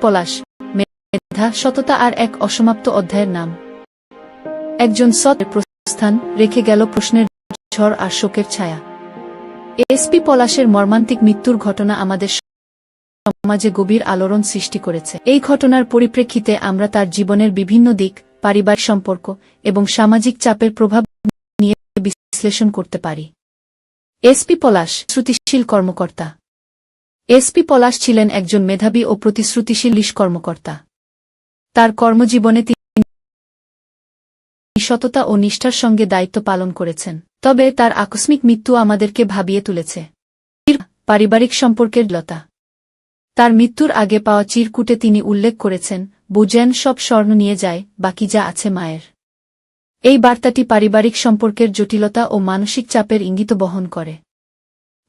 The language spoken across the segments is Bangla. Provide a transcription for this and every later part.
পলাশ, মেধা, সততা আর এক অসমাপ্ত অধ্যায়ের নাম। একজন সৎ প্রস্থান রেখে গেল প্রশ্নের ঝড় আর শোকের ছায়া। এসপি পলাশের মর্মান্তিক মৃত্যুর ঘটনা আমাদের সমাজে গভীর আলোড়ন সৃষ্টি করেছে। এই ঘটনার পরিপ্রেক্ষিতে আমরা তার জীবনের বিভিন্ন দিক, পারিবারিক সম্পর্ক এবং সামাজিক চাপের প্রভাব নিয়ে বিশ্লেষণ করতে পারি। এসপি পলাশ, শ্রুতিশীল কর্মকর্তা। এসপি পলাশ ছিলেন একজন মেধাবী ও প্রতিশ্রুতিশীল লিশ কর্মকর্তা। তার কর্মজীবনে তিনি সততা ও নিষ্ঠার সঙ্গে দায়িত্ব পালন করেছেন। তবে তার আকস্মিক মৃত্যু আমাদেরকে ভাবিয়ে তুলেছে। পারিবারিক সম্পর্কের লতা। তার মৃত্যুর আগে পাওয়া চিরকুটে তিনি উল্লেখ করেছেন, বুঝেন, সব স্বর্ণ নিয়ে যায়, বাকি যা আছে মায়ের। এই বার্তাটি পারিবারিক সম্পর্কের জটিলতা ও মানসিক চাপের ইঙ্গিত বহন করে।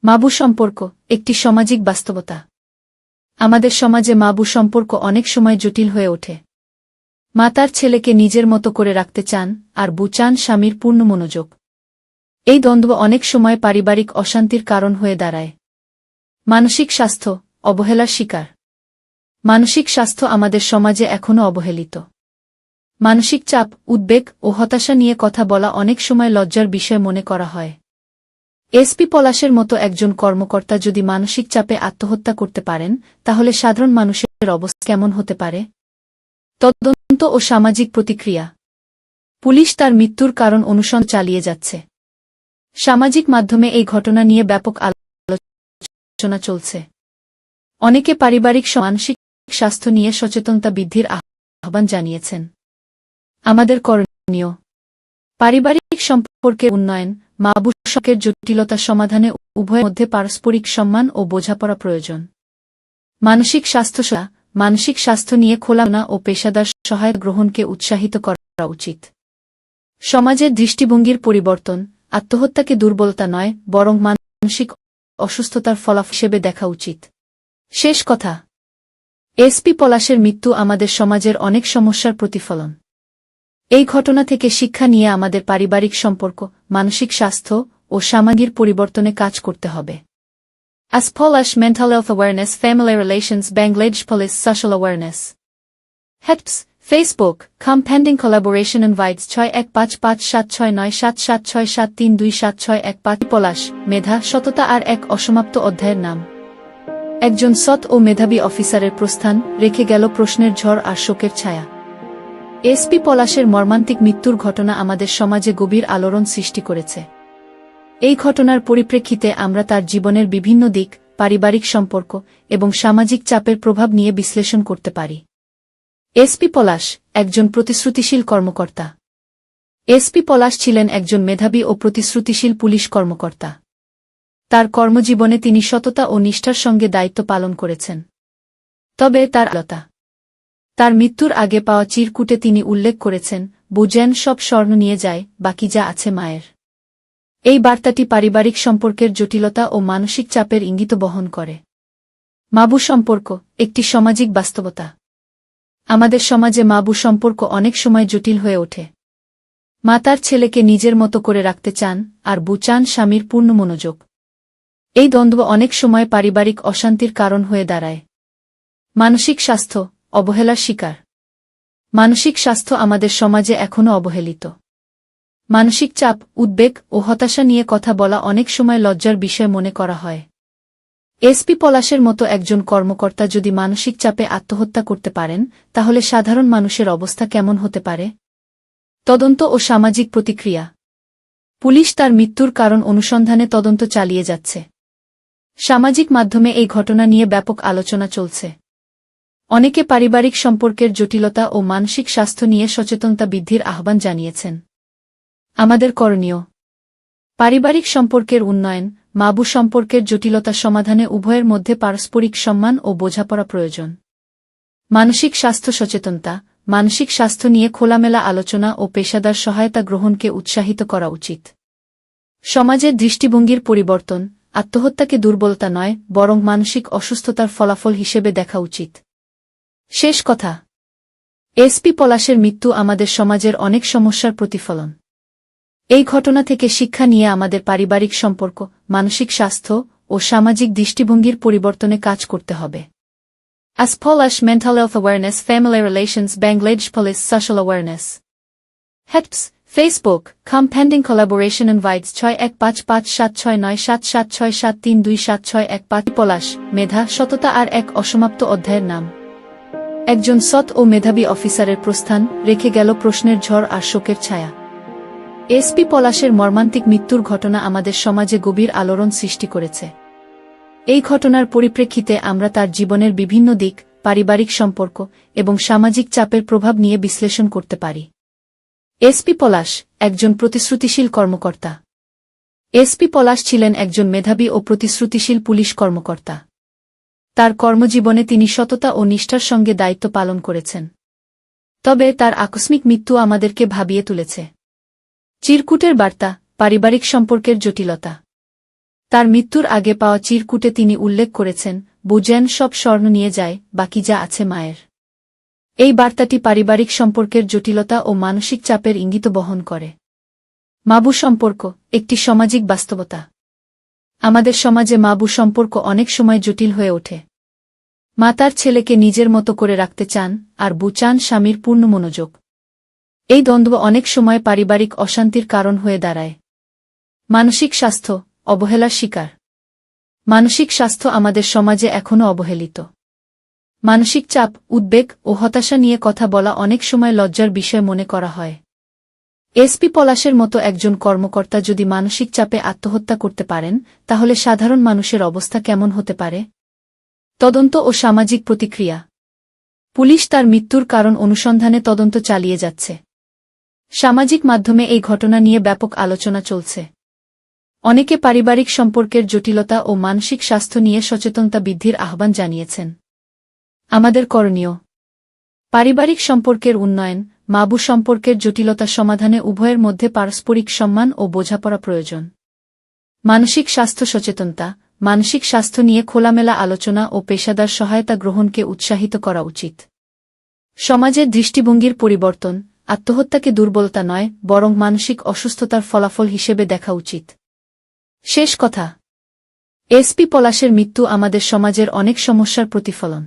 মাবু সম্পর্ক একটি সামাজিক বাস্তবতা। আমাদের সমাজে মাবু সম্পর্ক অনেক সময় জটিল হয়ে ওঠে। মা তার ছেলেকে নিজের মতো করে রাখতে চান আর বু চান স্বামীর পূর্ণ মনোযোগ। এই দ্বন্দ্ব অনেক সময় পারিবারিক অশান্তির কারণ হয়ে দাঁড়ায়। মানসিক স্বাস্থ্য অবহেলার শিকার। মানসিক স্বাস্থ্য আমাদের সমাজে এখনও অবহেলিত। মানসিক চাপ, উদ্বেগ ও হতাশা নিয়ে কথা বলা অনেক সময় লজ্জার বিষয় মনে করা হয়। এসপি পলাশের মতো একজন কর্মকর্তা যদি মানসিক চাপে আত্মহত্যা করতে পারেন, তাহলে সাধারণ মানুষের অবস্থা কেমন হতে পারে? তদন্ত ও সামাজিক প্রতিক্রিয়া। পুলিশ তার মৃত্যুর কারণ অনুসন্ধান চালিয়ে যাচ্ছে। সামাজিক মাধ্যমে এই ঘটনা নিয়ে ব্যাপক আলোচনা চলছে। অনেকে পারিবারিক মানসিক স্বাস্থ্য নিয়ে সচেতনতা বৃদ্ধির আহ্বান জানিয়েছেন। আমাদের করণীয়। পারিবারিক সম্পর্কের উন্নয়ন মাবু শকের জটিলতা সমাধানে উভয়ের মধ্যে পারস্পরিক সম্মান ও বোঝাপড়া প্রয়োজন। মানসিক স্বাস্থ্য মানসিক স্বাস্থ্য নিয়ে খোলানা ও পেশাদার সহায়তা গ্রহণকে উৎসাহিত করা উচিত। সমাজের দৃষ্টিভঙ্গির পরিবর্তন, আত্মহত্যাকে দুর্বলতা নয়, বরং মানসিক অসুস্থতার ফলাফল হিসেবে দেখা উচিত। শেষ কথা। এসপি পলাশের মৃত্যু আমাদের সমাজের অনেক সমস্যার প্রতিফলন। এই ঘটনা থেকে শিক্ষা নিয়ে আমাদের পারিবারিক সম্পর্ক, মানসিক স্বাস্থ্য ও সামাজিক পরিবর্তনে কাজ করতে হবে। As Polish Mental Health Awareness, Family Relations, Bangladesh Police Social HEPS Facebook, Come Pending Collaboration Invites ছয় এক পাঁচ পাঁচ সাত ছয় নয় সাত সাত ছয় সাত তিন দুই সাত ছয় এক পাঁচ পলাশ মেধা সততা আর এক অসমাপ্ত অধ্যায়ের নাম। একজন সৎ ও মেধাবী অফিসারের প্রস্থান রেখে গেল প্রশ্নের ঝড় আর শোকের ছায়া। এসপি পলাশের মর্মান্তিক মৃত্যুর ঘটনা আমাদের সমাজে গভীর আলোড়ন সৃষ্টি করেছে। এই ঘটনার পরিপ্রেক্ষিতে আমরা তার জীবনের বিভিন্ন দিক, পারিবারিক সম্পর্ক এবং সামাজিক চাপের প্রভাব নিয়ে বিশ্লেষণ করতে পারি। এসপি পলাশ একজন প্রতিশ্রুতিশীল কর্মকর্তা। এসপি পলাশ ছিলেন একজন মেধাবী ও প্রতিশ্রুতিশীল পুলিশ কর্মকর্তা। তার কর্মজীবনে তিনি সততা ও নিষ্ঠার সঙ্গে দায়িত্ব পালন করেছেন। তবে তার আলতা তার মৃত্যুর আগে পাওয়া চিরকুটে তিনি উল্লেখ করেছেন বুঝেন সব স্বর্ণ নিয়ে যায়, বাকি যা আছে মায়ের। এই বার্তাটি পারিবারিক সম্পর্কের জটিলতা ও মানসিক চাপের ইঙ্গিত বহন করে। মাবু সম্পর্ক, একটি সামাজিক বাস্তবতা। আমাদের সমাজে মাবু সম্পর্ক অনেক সময় জটিল হয়ে ওঠে। মা তার ছেলেকে নিজের মতো করে রাখতে চান, আর বু চান স্বামীর পূর্ণ মনোযোগ। এই দ্বন্দ্ব অনেক সময় পারিবারিক অশান্তির কারণ হয়ে দাঁড়ায়। মানসিক স্বাস্থ্য অবহেলার শিকার। মানসিক স্বাস্থ্য আমাদের সমাজে এখনও অবহেলিত। মানসিক চাপ, উদ্বেগ ও হতাশা নিয়ে কথা বলা অনেক সময় লজ্জার বিষয় মনে করা হয়। এসপি পলাশের মতো একজন কর্মকর্তা যদি মানসিক চাপে আত্মহত্যা করতে পারেন, তাহলে সাধারণ মানুষের অবস্থা কেমন হতে পারে? তদন্ত ও সামাজিক প্রতিক্রিয়া। পুলিশ তার মৃত্যুর কারণ অনুসন্ধানে তদন্ত চালিয়ে যাচ্ছে। সামাজিক মাধ্যমে এই ঘটনা নিয়ে ব্যাপক আলোচনা চলছে। অনেকে পারিবারিক সম্পর্কের জটিলতা ও মানসিক স্বাস্থ্য নিয়ে সচেতনতা বৃদ্ধির আহ্বান জানিয়েছেন। আমাদের করণীয়। পারিবারিক সম্পর্কের উন্নয়ন, মাবু সম্পর্কের জটিলতা সমাধানে উভয়ের মধ্যে পারস্পরিক সম্মান ও বোঝাপড়া প্রয়োজন। মানসিক স্বাস্থ্য সচেতনতা, মানসিক স্বাস্থ্য নিয়ে খোলামেলা আলোচনা ও পেশাদার সহায়তা গ্রহণকে উৎসাহিত করা উচিত। সমাজের দৃষ্টিভঙ্গির পরিবর্তন, আত্মহত্যাকে দুর্বলতা নয়, বরং মানসিক অসুস্থতার ফলাফল হিসেবে দেখা উচিত। শেষ কথা। এসপি পলাশের মৃত্যু আমাদের সমাজের অনেক সমস্যার প্রতিফলন। এই ঘটনা থেকে শিক্ষা নিয়ে আমাদের পারিবারিক সম্পর্ক, মানসিক স্বাস্থ্য ও সামাজিক দৃষ্টিভঙ্গির পরিবর্তনে কাজ করতে হবে। As Polish Mental Health Awareness, Family Relations, Bangladesh Police Social HEPS Facebook, Come Pending Collaboration Invites ছয় এক পাঁচ পাঁচ সাত ছয় নয় সাত সাত ছয় সাত তিন দুই সাত ছয় এক পাঁচ। পলাশ মেধা, সততা আর এক অসমাপ্ত অধ্যায়ের নাম। একজন সৎ ও মেধাবী অফিসারের প্রস্থান রেখে গেল প্রশ্নের ঝড় আর শোকের ছায়া। এসপি পলাশের মর্মান্তিক মৃত্যুর ঘটনা আমাদের সমাজে গভীর আলোড়ন সৃষ্টি করেছে। এই ঘটনার পরিপ্রেক্ষিতে আমরা তার জীবনের বিভিন্ন দিক, পারিবারিক সম্পর্ক এবং সামাজিক চাপের প্রভাব নিয়ে বিশ্লেষণ করতে পারি। এসপি পলাশ একজন প্রতিশ্রুতিশীল কর্মকর্তা। এসপি পলাশ ছিলেন একজন মেধাবী ও প্রতিশ্রুতিশীল পুলিশ কর্মকর্তা। তার কর্মজীবনে তিনি সততা ও নিষ্ঠার সঙ্গে দায়িত্ব পালন করেছেন। তবে তার আকস্মিক মৃত্যু আমাদেরকে ভাবিয়ে তুলেছে। চিরকুটের বার্তা, পারিবারিক সম্পর্কের জটিলতা। তার মৃত্যুর আগে পাওয়া চিরকুটে তিনি উল্লেখ করেছেন বুজেন সব স্বর্ণ নিয়ে যায়, বাকি যা আছে মায়ের। এই বার্তাটি পারিবারিক সম্পর্কের জটিলতা ও মানসিক চাপের ইঙ্গিত বহন করে। মাবু সম্পর্ক, একটি সামাজিক বাস্তবতা। আমাদের সমাজে মাবু সম্পর্ক অনেক সময় জটিল হয়ে ওঠে। মা তার ছেলেকে নিজের মতো করে রাখতে চান, আর বু চান স্বামীর পূর্ণ মনোযোগ। এই দ্বন্দ্ব অনেক সময় পারিবারিক অশান্তির কারণ হয়ে দাঁড়ায়। মানসিক স্বাস্থ্য, অবহেলার শিকার। মানসিক স্বাস্থ্য আমাদের সমাজে এখনও অবহেলিত। মানসিক চাপ, উদ্বেগ ও হতাশা নিয়ে কথা বলা অনেক সময় লজ্জার বিষয় মনে করা হয়। এসপি পলাশের মতো একজন কর্মকর্তা যদি মানসিক চাপে আত্মহত্যা করতে পারেন, তাহলে সাধারণ মানুষের অবস্থা কেমন হতে পারে? তদন্ত ও সামাজিক প্রতিক্রিয়া। পুলিশ তার মৃত্যুর কারণ অনুসন্ধানে তদন্ত চালিয়ে যাচ্ছে। সামাজিক মাধ্যমে এই ঘটনা নিয়ে ব্যাপক আলোচনা চলছে। অনেকে পারিবারিক সম্পর্কের জটিলতা ও মানসিক স্বাস্থ্য নিয়ে সচেতনতা বৃদ্ধির আহ্বান জানিয়েছেন। আমাদের করণীয়। পারিবারিক সম্পর্কের উন্নয়ন, মাবু সম্পর্কের জটিলতা সমাধানে উভয়ের মধ্যে পারস্পরিক সম্মান ও বোঝাপড়া প্রয়োজন। মানসিক স্বাস্থ্য সচেতনতা মানসিক স্বাস্থ্য নিয়ে খোলামেলা আলোচনা ও পেশাদার সহায়তা গ্রহণকে উৎসাহিত করা উচিত। সমাজের দৃষ্টিভঙ্গির পরিবর্তন, আত্মহত্যাকে দুর্বলতা নয়, বরং মানসিক অসুস্থতার ফলাফল হিসেবে দেখা উচিত। শেষ কথা এসপি পলাশের মৃত্যু আমাদের সমাজের অনেক সমস্যার প্রতিফলন।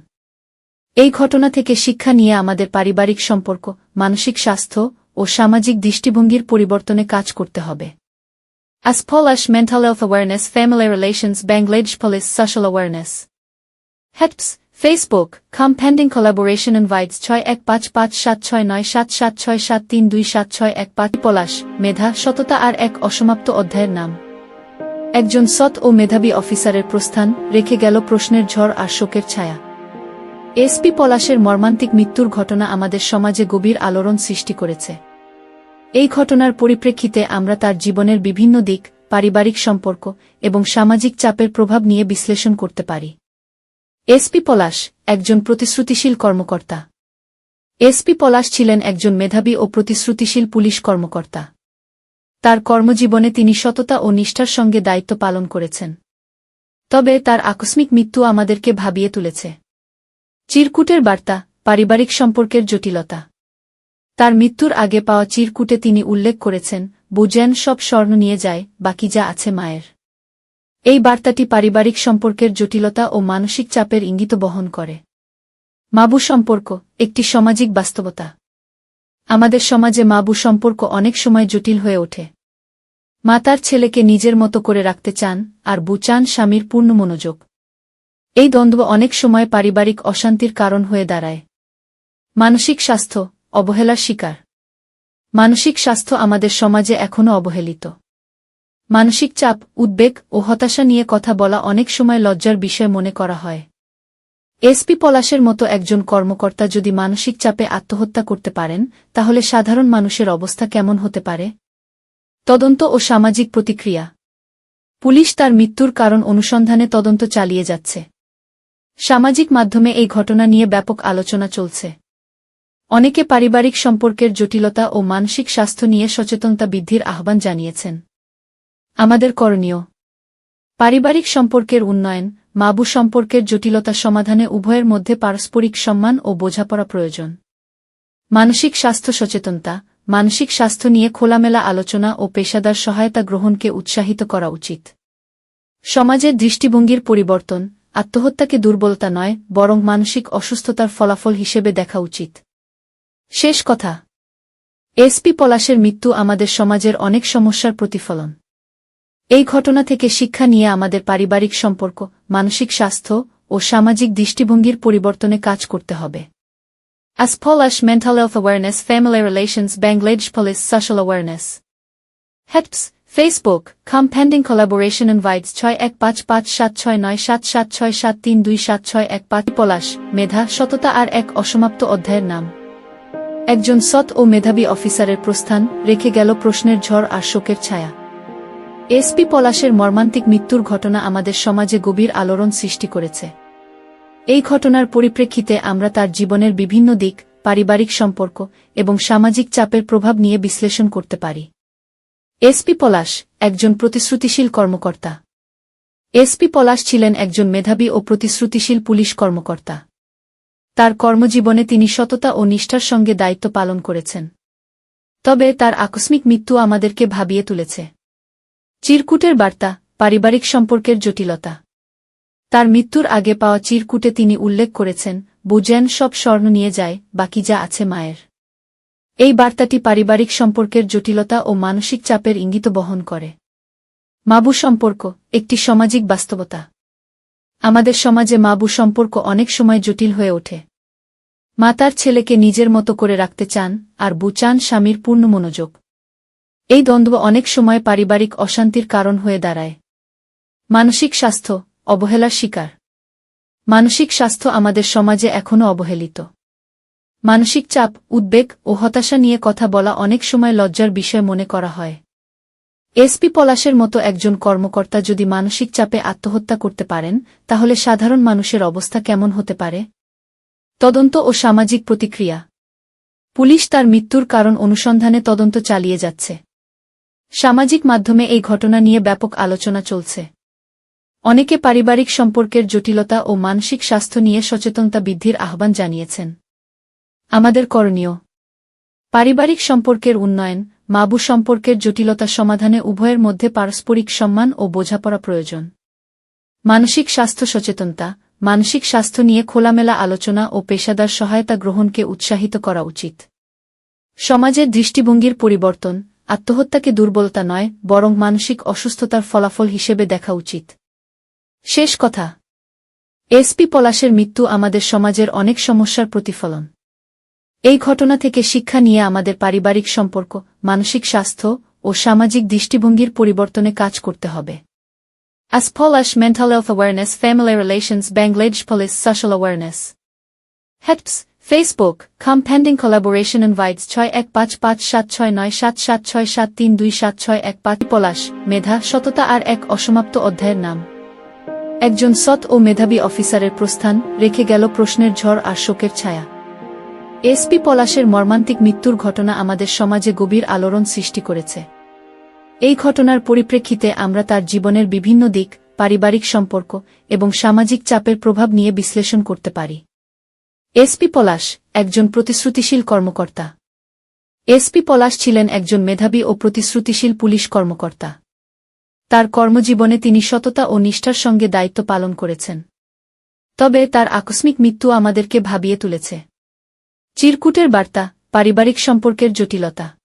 এই ঘটনা থেকে শিক্ষা নিয়ে আমাদের পারিবারিক সম্পর্ক, মানসিক স্বাস্থ্য ও সামাজিক দৃষ্টিভঙ্গির পরিবর্তনে কাজ করতে হবে। As Polish Mental Health Awareness, Family Relations Bangladesh Police Social Awareness. HEPS Facebook, Come Pending Collaboration Invites ছয় এক পাঁচ পাঁচ সাত ছয় নয় সাত সাত ছয় সাত তিন দুই সাত ছয় এক পাঁচ পলাশ মেধা সততা আর এক অসমাপ্ত অধ্যায়ের নাম একজন সৎ ও মেধাবী অফিসারের প্রস্থান রেখে গেল প্রশ্নের ঝড় আর শোকের ছায়া এসপি পলাশের মর্মান্তিক মৃত্যুর ঘটনা আমাদের সমাজে গভীর আলোড়ন সৃষ্টি করেছে এই ঘটনার পরিপ্রেক্ষিতে আমরা তার জীবনের বিভিন্ন দিক, পারিবারিক সম্পর্ক এবং সামাজিক চাপের প্রভাব নিয়ে বিশ্লেষণ করতে পারি। এসপি পলাশ একজন প্রতিশ্রুতিশীল কর্মকর্তা। এসপি পলাশ ছিলেন একজন মেধাবী ও প্রতিশ্রুতিশীল পুলিশ কর্মকর্তা। তার কর্মজীবনে তিনি সততা ও নিষ্ঠার সঙ্গে দায়িত্ব পালন করেছেন। তবে তার আকস্মিক মৃত্যু আমাদেরকে ভাবিয়ে তুলেছে। চিরকুটের বার্তা, পারিবারিক সম্পর্কের জটিলতা। তার মৃত্যুর আগে পাওয়া চিরকুটে তিনি উল্লেখ করেছেন, বুজেন সব স্বর্ণ নিয়ে যায়, বাকি যা আছে মায়ের। এই বার্তাটি পারিবারিক সম্পর্কের জটিলতা ও মানসিক চাপের ইঙ্গিত বহন করে। মাবু সম্পর্ক, একটি সামাজিক বাস্তবতা। আমাদের সমাজে মাবু সম্পর্ক অনেক সময় জটিল হয়ে ওঠে। মা তার ছেলেকে নিজের মতো করে রাখতে চান, আর বু চান স্বামীর পূর্ণ মনোযোগ। এই দ্বন্দ্ব অনেক সময় পারিবারিক অশান্তির কারণ হয়ে দাঁড়ায়। মানসিক স্বাস্থ্য অবহেলার শিকার। মানসিক স্বাস্থ্য আমাদের সমাজে এখনও অবহেলিত। মানসিক চাপ, উদ্বেগ ও হতাশা নিয়ে কথা বলা অনেক সময় লজ্জার বিষয় মনে করা হয়। এসপি পলাশের মতো একজন কর্মকর্তা যদি মানসিক চাপে আত্মহত্যা করতে পারেন, তাহলে সাধারণ মানুষের অবস্থা কেমন হতে পারে? তদন্ত ও সামাজিক প্রতিক্রিয়া। পুলিশ তার মৃত্যুর কারণ অনুসন্ধানে তদন্ত চালিয়ে যাচ্ছে। সামাজিক মাধ্যমে এই ঘটনা নিয়ে ব্যাপক আলোচনা চলছে। অনেকে পারিবারিক সম্পর্কের জটিলতা ও মানসিক স্বাস্থ্য নিয়ে সচেতনতা বৃদ্ধির আহ্বান জানিয়েছেন। আমাদের করণীয়। পারিবারিক সম্পর্কের উন্নয়ন, মাবু সম্পর্কের জটিলতা সমাধানে উভয়ের মধ্যে পারস্পরিক সম্মান ও বোঝাপড়া প্রয়োজন। মানসিক স্বাস্থ্য সচেতনতা, মানসিক স্বাস্থ্য নিয়ে খোলামেলা আলোচনা ও পেশাদার সহায়তা গ্রহণকে উৎসাহিত করা উচিত। সমাজের দৃষ্টিভঙ্গির পরিবর্তন, আত্মহত্যাকে দুর্বলতা নয়, বরং মানসিক অসুস্থতার ফলাফল হিসেবে দেখা উচিত। শেষ কথা। এসপি পলাশের মৃত্যু আমাদের সমাজের অনেক সমস্যার প্রতিফলন। এই ঘটনা থেকে শিক্ষা নিয়ে আমাদের পারিবারিক সম্পর্ক, মানসিক স্বাস্থ্য ও সামাজিক দৃষ্টিভঙ্গির পরিবর্তনে কাজ করতে হবে। As Polish Mental Health Awareness, Family Relations, Bangladesh Police Social Awareness. HEPS Facebook Compending Collaboration Invites ছয় এক পাঁচ পাঁচ সাত ছয় নয় সাত সাত ছয় সাত তিন দুই সাত ছয় এক পাঁচ। পলাশ মেধা, সততা আর এক অসমাপ্ত অধ্যায়ের নাম। একজন সৎ ও মেধাবী অফিসারের প্রস্থান রেখে গেল প্রশ্নের ঝড় আর শোকের ছায়া। এসপি পলাশের মর্মান্তিক মৃত্যুর ঘটনা আমাদের সমাজে গভীর আলোড়ন সৃষ্টি করেছে। এই ঘটনার পরিপ্রেক্ষিতে আমরা তার জীবনের বিভিন্ন দিক, পারিবারিক সম্পর্ক এবং সামাজিক চাপের প্রভাব নিয়ে বিশ্লেষণ করতে পারি। এসপি পলাশ একজন প্রতিশ্রুতিশীল কর্মকর্তা। এসপি পলাশ ছিলেন একজন মেধাবী ও প্রতিশ্রুতিশীল পুলিশ কর্মকর্তা। তার কর্মজীবনে তিনি সততা ও নিষ্ঠার সঙ্গে দায়িত্ব পালন করেছেন। তবে তার আকস্মিক মৃত্যু আমাদেরকে ভাবিয়ে তুলেছে। চিরকুটের বার্তা, পারিবারিক সম্পর্কের জটিলতা। তার মৃত্যুর আগে পাওয়া চিরকুটে তিনি উল্লেখ করেছেন, বুঝেন সব স্বর্ণ নিয়ে যায়, বাকি যা আছে মায়ের। এই বার্তাটি পারিবারিক সম্পর্কের জটিলতা ও মানসিক চাপের ইঙ্গিত বহন করে। মাবু সম্পর্ক, একটি সামাজিক বাস্তবতা। আমাদের সমাজে মাবু সম্পর্ক অনেক সময় জটিল হয়ে ওঠে। মা তার ছেলেকে নিজের মতো করে রাখতে চান, আর বু চান স্বামীর পূর্ণ মনোযোগ। এই দ্বন্দ্ব অনেক সময় পারিবারিক অশান্তির কারণ হয়ে দাঁড়ায়। মানসিক স্বাস্থ্য, অবহেলার শিকার। মানসিক স্বাস্থ্য আমাদের সমাজে এখনও অবহেলিত। মানসিক চাপ, উদ্বেগ ও হতাশা নিয়ে কথা বলা অনেক সময় লজ্জার বিষয় মনে করা হয়। এসপি পলাশের মতো একজন কর্মকর্তা যদি মানসিক চাপে আত্মহত্যা করতে পারেন, তাহলে সাধারণ মানুষের অবস্থা কেমন হতে পারে? তদন্ত ও সামাজিক প্রতিক্রিয়া। পুলিশ তার মৃত্যুর কারণ অনুসন্ধানে তদন্ত চালিয়ে যাচ্ছে। সামাজিক মাধ্যমে এই ঘটনা নিয়ে ব্যাপক আলোচনা চলছে। অনেকে পারিবারিক সম্পর্কের জটিলতা ও মানসিক স্বাস্থ্য নিয়ে সচেতনতা বৃদ্ধির আহ্বান জানিয়েছেন। আমাদের করণীয়। পারিবারিক সম্পর্কের উন্নয়ন, মাবু সম্পর্কের জটিলতা সমাধানে উভয়ের মধ্যে পারস্পরিক সম্মান ও বোঝাপড়া প্রয়োজন। মানসিক স্বাস্থ্য সচেতনতা মানসিক স্বাস্থ্য নিয়ে খোলামেলা আলোচনা ও পেশাদার সহায়তা গ্রহণকে উৎসাহিত করা উচিত। সমাজের দৃষ্টিভঙ্গির পরিবর্তন, আত্মহত্যাকে দুর্বলতা নয়, বরং মানসিক অসুস্থতার ফলাফল হিসেবে দেখা উচিত। শেষ কথা। এসপি পলাশের মৃত্যু আমাদের সমাজের অনেক সমস্যার প্রতিফলন। এই ঘটনা থেকে শিক্ষা নিয়ে আমাদের পারিবারিক সম্পর্ক, মানসিক স্বাস্থ্য ও সামাজিক দৃষ্টিভঙ্গির পরিবর্তনে কাজ করতে হবে। As Polish Mental Health Awareness, Family Relations Bangladesh Police Social Awareness. HEPS Facebook Compending Collaboration Invites ছয় এক পাঁচ পাঁচ সাত ছয় নয় সাত সাত ছয় সাত তিন দুই সাত ছয় এক পাঁচ পলাশ মেধা সততা আর এক অসমাপ্ত অধ্যায়ের নাম একজন সৎ ও মেধাবী অফিসারের প্রস্থান রেখে গেল প্রশ্নের ঝড় আর শোকের ছায়া এসপি পলাশের মর্মান্তিক মৃত্যুর ঘটনা আমাদের সমাজে গভীর আলোড়ন সৃষ্টি করেছে এই ঘটনার পরিপ্রেক্ষিতে আমরা তার জীবনের বিভিন্ন দিক, পারিবারিক সম্পর্ক এবং সামাজিক চাপের প্রভাব নিয়ে বিশ্লেষণ করতে পারি। এসপি পলাশ একজন প্রতিশ্রুতিশীল কর্মকর্তা। এসপি পলাশ ছিলেন একজন মেধাবী ও প্রতিশ্রুতিশীল পুলিশ কর্মকর্তা। তার কর্মজীবনে তিনি সততা ও নিষ্ঠার সঙ্গে দায়িত্ব পালন করেছেন। তবে তার আকস্মিক মৃত্যু আমাদেরকে ভাবিয়ে তুলেছে। চিরকুটের বার্তা, পারিবারিক সম্পর্কের জটিলতা।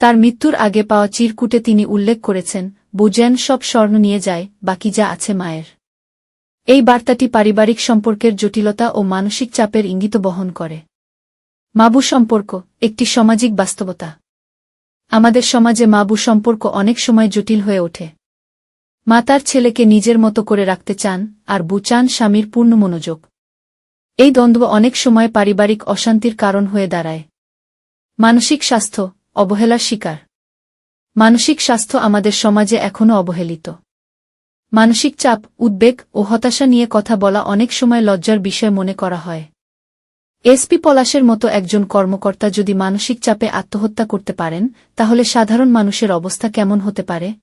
তার মৃত্যুর আগে পাওয়া চিরকুটে তিনি উল্লেখ করেছেন বুঝেন সব স্বর্ণ নিয়ে যায়, বাকি যা আছে মায়ের। এই বার্তাটি পারিবারিক সম্পর্কের জটিলতা ও মানসিক চাপের ইঙ্গিত বহন করে। মাবু সম্পর্ক, একটি সামাজিক বাস্তবতা। আমাদের সমাজে মাবু সম্পর্ক অনেক সময় জটিল হয়ে ওঠে। মা তার ছেলেকে নিজের মতো করে রাখতে চান, আর বু চান স্বামীর পূর্ণ মনোযোগ। এই দ্বন্দ্ব অনেক সময় পারিবারিক অশান্তির কারণ হয়ে দাঁড়ায়। মানসিক স্বাস্থ্য অবহেলার শিকার। মানসিক স্বাস্থ্য আমাদের সমাজে এখনও অবহেলিত। মানসিক চাপ, উদ্বেগ ও হতাশা নিয়ে কথা বলা অনেক সময় লজ্জার বিষয় মনে করা হয়। এসপি পলাশের মতো একজন কর্মকর্তা যদি মানসিক চাপে আত্মহত্যা করতে পারেন, তাহলে সাধারণ মানুষের অবস্থা কেমন হতে পারে?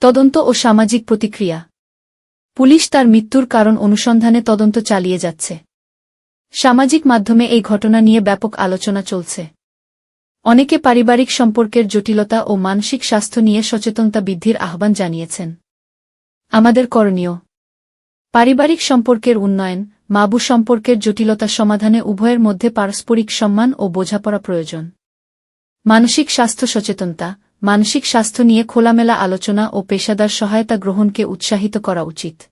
তদন্ত ও সামাজিক প্রতিক্রিয়া। পুলিশ তার মৃত্যুর কারণ অনুসন্ধানে তদন্ত চালিয়ে যাচ্ছে। সামাজিক মাধ্যমে এই ঘটনা নিয়ে ব্যাপক আলোচনা চলছে। অনেকে পারিবারিক সম্পর্কের জটিলতা ও মানসিক স্বাস্থ্য নিয়ে সচেতনতা বৃদ্ধির আহ্বান জানিয়েছেন। আমাদের করণীয়। পারিবারিক সম্পর্কের উন্নয়ন, মাবু সম্পর্কের জটিলতা সমাধানে উভয়ের মধ্যে পারস্পরিক সম্মান ও বোঝাপড়া প্রয়োজন। মানসিক স্বাস্থ্য সচেতনতা, মানসিক স্বাস্থ্য নিয়ে খোলামেলা আলোচনা ও পেশাদার সহায়তা গ্রহণকে উৎসাহিত করা উচিত।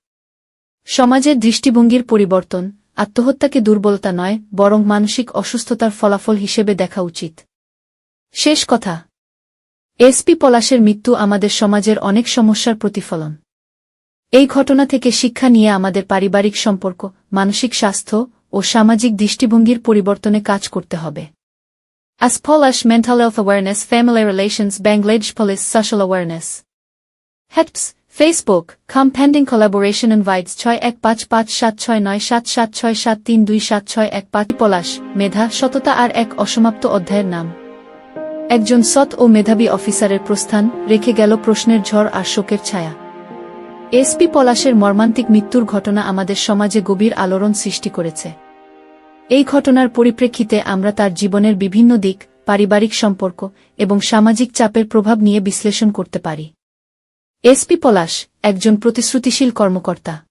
সমাজের দৃষ্টিভঙ্গির পরিবর্তন, আত্মহত্যাকে দুর্বলতা নয়, বরং মানসিক অসুস্থতার ফলাফল হিসেবে দেখা উচিত। শেষ কথা। এসপি পলাশের মৃত্যু আমাদের সমাজের অনেক সমস্যার প্রতিফলন। এই ঘটনা থেকে শিক্ষা নিয়ে আমাদের পারিবারিক সম্পর্ক, মানসিক স্বাস্থ্য ও সামাজিক দৃষ্টিভঙ্গির পরিবর্তনে কাজ করতে হবে। As Polish Mental Health Awareness, Family Relations, Bangladesh Police Social HEPS Facebook, Come Pending Collaboration Invites ছয় এক পাঁচ পাঁচ সাত ছয় নয় সাত সাত ছয় সাত তিন দুই সাত ছয় এক পাঁচ। পলাশ মেধা সততা আর এক অসমাপ্ত অধ্যায়ের নাম। একজন সৎ ও মেধাবী অফিসারের প্রস্থান রেখে গেল প্রশ্নের ঝড় আর শোকের ছায়া। এসপি পলাশের মর্মান্তিক মৃত্যুর ঘটনা আমাদের সমাজে গভীর আলোড়ন সৃষ্টি করেছে। এই ঘটনার পরিপ্রেক্ষিতে আমরা তার জীবনের বিভিন্ন দিক, পারিবারিক সম্পর্ক এবং সামাজিক চাপের প্রভাব নিয়ে বিশ্লেষণ করতে পারি। এসপি পলাশ একজন প্রতিশ্রুতিশীল কর্মকর্তা।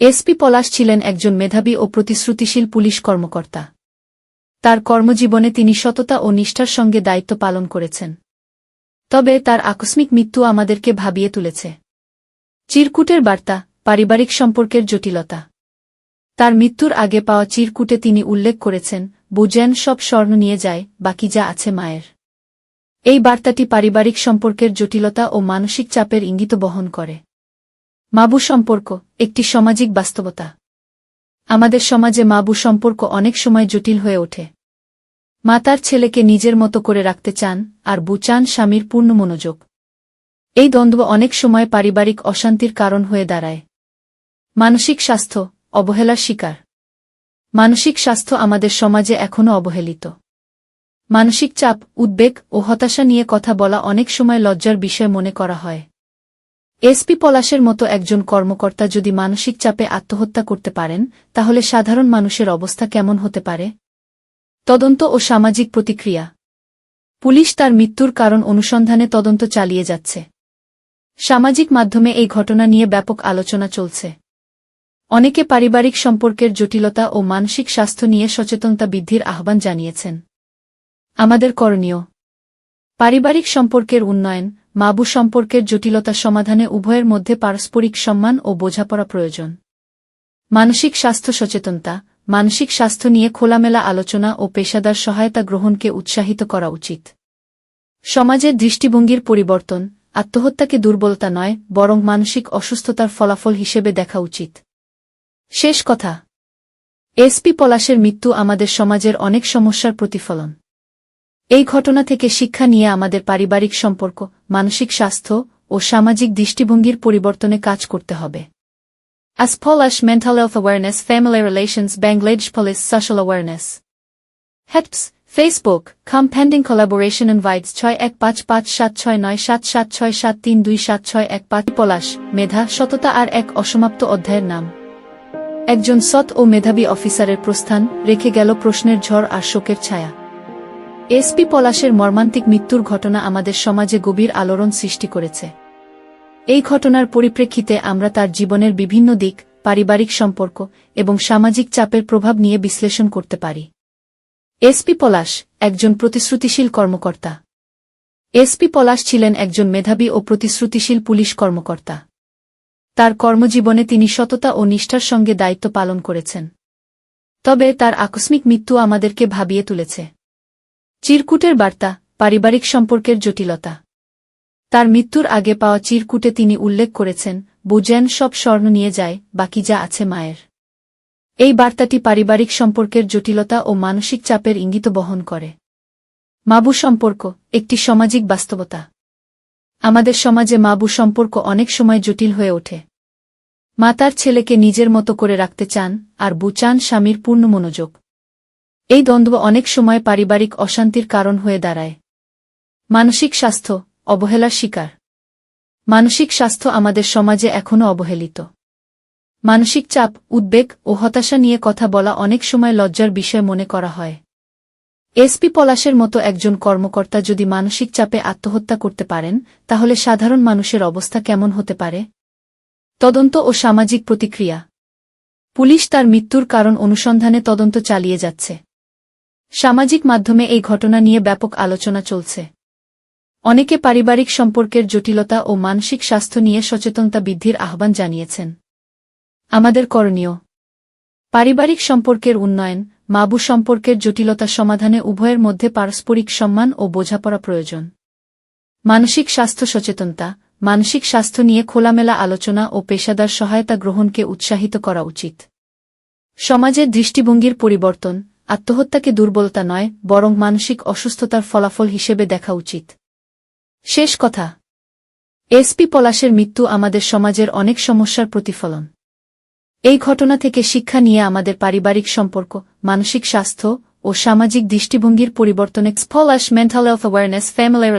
এসপি পলাশ ছিলেন একজন মেধাবী ও প্রতিশ্রুতিশীল পুলিশ কর্মকর্তা। তার কর্মজীবনে তিনি সততা ও নিষ্ঠার সঙ্গে দায়িত্ব পালন করেছেন। তবে তার আকস্মিক মৃত্যু আমাদেরকে ভাবিয়ে তুলেছে। চিরকুটের বার্তা, পারিবারিক সম্পর্কের জটিলতা। তার মৃত্যুর আগে পাওয়া চিরকুটে তিনি উল্লেখ করেছেন বুজেন সব স্বর্ণ নিয়ে যায়, বাকি যা আছে মায়ের। এই বার্তাটি পারিবারিক সম্পর্কের জটিলতা ও মানসিক চাপের ইঙ্গিত বহন করে। মাবু সম্পর্ক, একটি সামাজিক বাস্তবতা। আমাদের সমাজে মাবু সম্পর্ক অনেক সময় জটিল হয়ে ওঠে। মা তার ছেলেকে নিজের মতো করে রাখতে চান, আর বু চান স্বামীর পূর্ণ মনোযোগ। এই দ্বন্দ্ব অনেক সময় পারিবারিক অশান্তির কারণ হয়ে দাঁড়ায়। মানসিক স্বাস্থ্য, অবহেলার শিকার। মানসিক স্বাস্থ্য আমাদের সমাজে এখনও অবহেলিত। মানসিক চাপ, উদ্বেগ ও হতাশা নিয়ে কথা বলা অনেক সময় লজ্জার বিষয় মনে করা হয়। এসপি পলাশের মতো একজন কর্মকর্তা যদি মানসিক চাপে আত্মহত্যা করতে পারেন, তাহলে সাধারণ মানুষের অবস্থা কেমন হতে পারে? তদন্ত ও সামাজিক প্রতিক্রিয়া। পুলিশ তার মৃত্যুর কারণ অনুসন্ধানে তদন্ত চালিয়ে যাচ্ছে। সামাজিক মাধ্যমে এই ঘটনা নিয়ে ব্যাপক আলোচনা চলছে। অনেকে পারিবারিক সম্পর্কের জটিলতা ও মানসিক স্বাস্থ্য নিয়ে সচেতনতা বৃদ্ধির আহ্বান জানিয়েছেন। আমাদের করণীয়। পারিবারিক সম্পর্কের উন্নয়ন মাবু সম্পর্কের জটিলতা সমাধানে উভয়ের মধ্যে পারস্পরিক সম্মান ও বোঝাপড়া প্রয়োজন। মানসিক স্বাস্থ্য সচেতনতা, মানসিক স্বাস্থ্য নিয়ে খোলামেলা আলোচনা ও পেশাদার সহায়তা গ্রহণকে উৎসাহিত করা উচিত। সমাজের দৃষ্টিভঙ্গির পরিবর্তন, আত্মহত্যাকে দুর্বলতা নয়, বরং মানসিক অসুস্থতার ফলাফল হিসেবে দেখা উচিত। শেষ কথা। এসপি পলাশের মৃত্যু আমাদের সমাজের অনেক সমস্যার প্রতিফলন। এই ঘটনা থেকে শিক্ষা নিয়ে আমাদের পারিবারিক সম্পর্ক, মানসিক স্বাস্থ্য ও সামাজিক দৃষ্টিভঙ্গির পরিবর্তনে কাজ করতে হবে। As Polish Mental Health Awareness, Family Relations, Bangladesh Police Social Awareness. HEPS Facebook Pending Collaboration Invites সাত সাত সাত সাত সাত পাঁচ। পলাশ মেধা, সততা আর এক অসমাপ্ত অধ্যায়ের নাম। একজন সৎ ও মেধাবী অফিসারের প্রস্থান, রেখে গেল প্রশ্নের ঝড় আর শোকের ছায়া। এসপি পলাশের মর্মান্তিক মৃত্যুর ঘটনা আমাদের সমাজে গভীর আলোড়ন সৃষ্টি করেছে। এই ঘটনার পরিপ্রেক্ষিতে আমরা তার জীবনের বিভিন্ন দিক, পারিবারিক সম্পর্ক এবং সামাজিক চাপের প্রভাব নিয়ে বিশ্লেষণ করতে পারি। এসপি পলাশ একজন প্রতিশ্রুতিশীল কর্মকর্তা। এসপি পলাশ ছিলেন একজন মেধাবী ও প্রতিশ্রুতিশীল পুলিশ কর্মকর্তা। তার কর্মজীবনে তিনি সততা ও নিষ্ঠার সঙ্গে দায়িত্ব পালন করেছেন। তবে তার আকস্মিক মৃত্যু আমাদেরকে ভাবিয়ে তুলেছে। চিরকুটের বার্তা, পারিবারিক সম্পর্কের জটিলতা। তার মৃত্যুর আগে পাওয়া চিরকুটে তিনি উল্লেখ করেছেন, বুজেন সব স্বর্ণ নিয়ে যায়, বাকি যা আছে মায়ের। এই বার্তাটি পারিবারিক সম্পর্কের জটিলতা ও মানসিক চাপের ইঙ্গিত বহন করে। মাবু সম্পর্ক, একটি সামাজিক বাস্তবতা। আমাদের সমাজে মাবু সম্পর্ক অনেক সময় জটিল হয়ে ওঠে। মা তার ছেলেকে নিজের মতো করে রাখতে চান, আর বু চান স্বামীর পূর্ণ মনোযোগ। এই দ্বন্দ্ব অনেক সময় পারিবারিক অশান্তির কারণ হয়ে দাঁড়ায়। মানসিক স্বাস্থ্য, অবহেলার শিকার। মানসিক স্বাস্থ্য আমাদের সমাজে এখনও অবহেলিত। মানসিক চাপ, উদ্বেগ ও হতাশা নিয়ে কথা বলা অনেক সময় লজ্জার বিষয় মনে করা হয়। এসপি পলাশের মতো একজন কর্মকর্তা যদি মানসিক চাপে আত্মহত্যা করতে পারেন, তাহলে সাধারণ মানুষের অবস্থা কেমন হতে পারে? তদন্ত ও সামাজিক প্রতিক্রিয়া। পুলিশ তার মৃত্যুর কারণ অনুসন্ধানে তদন্ত চালিয়ে যাচ্ছে। সামাজিক মাধ্যমে এই ঘটনা নিয়ে ব্যাপক আলোচনা চলছে। অনেকে পারিবারিক সম্পর্কের জটিলতা ও মানসিক স্বাস্থ্য নিয়ে সচেতনতা বৃদ্ধির আহ্বান জানিয়েছেন। আমাদের করণীয়। পারিবারিক সম্পর্কের উন্নয়ন, মাবু সম্পর্কের জটিলতা সমাধানে উভয়ের মধ্যে পারস্পরিক সম্মান ও বোঝাপড়া প্রয়োজন। মানসিক স্বাস্থ্য সচেতনতা, মানসিক স্বাস্থ্য নিয়ে খোলামেলা আলোচনা ও পেশাদার সহায়তা গ্রহণকে উৎসাহিত করা উচিত। সমাজের দৃষ্টিভঙ্গির পরিবর্তন আত্মহত্যাকে দুর্বলতা নয়, বরং মানসিক অসুস্থতার ফলাফল হিসেবে দেখা উচিত। শেষ কথা। এসপি পলাশের মৃত্যু আমাদের সমাজের অনেক সমস্যার প্রতিফলন। এই ঘটনা থেকে শিক্ষা নিয়ে আমাদের পারিবারিক সম্পর্ক, মানসিক স্বাস্থ্য ও সামাজিক দৃষ্টিভঙ্গির পরিবর্তনে splash mental health awareness family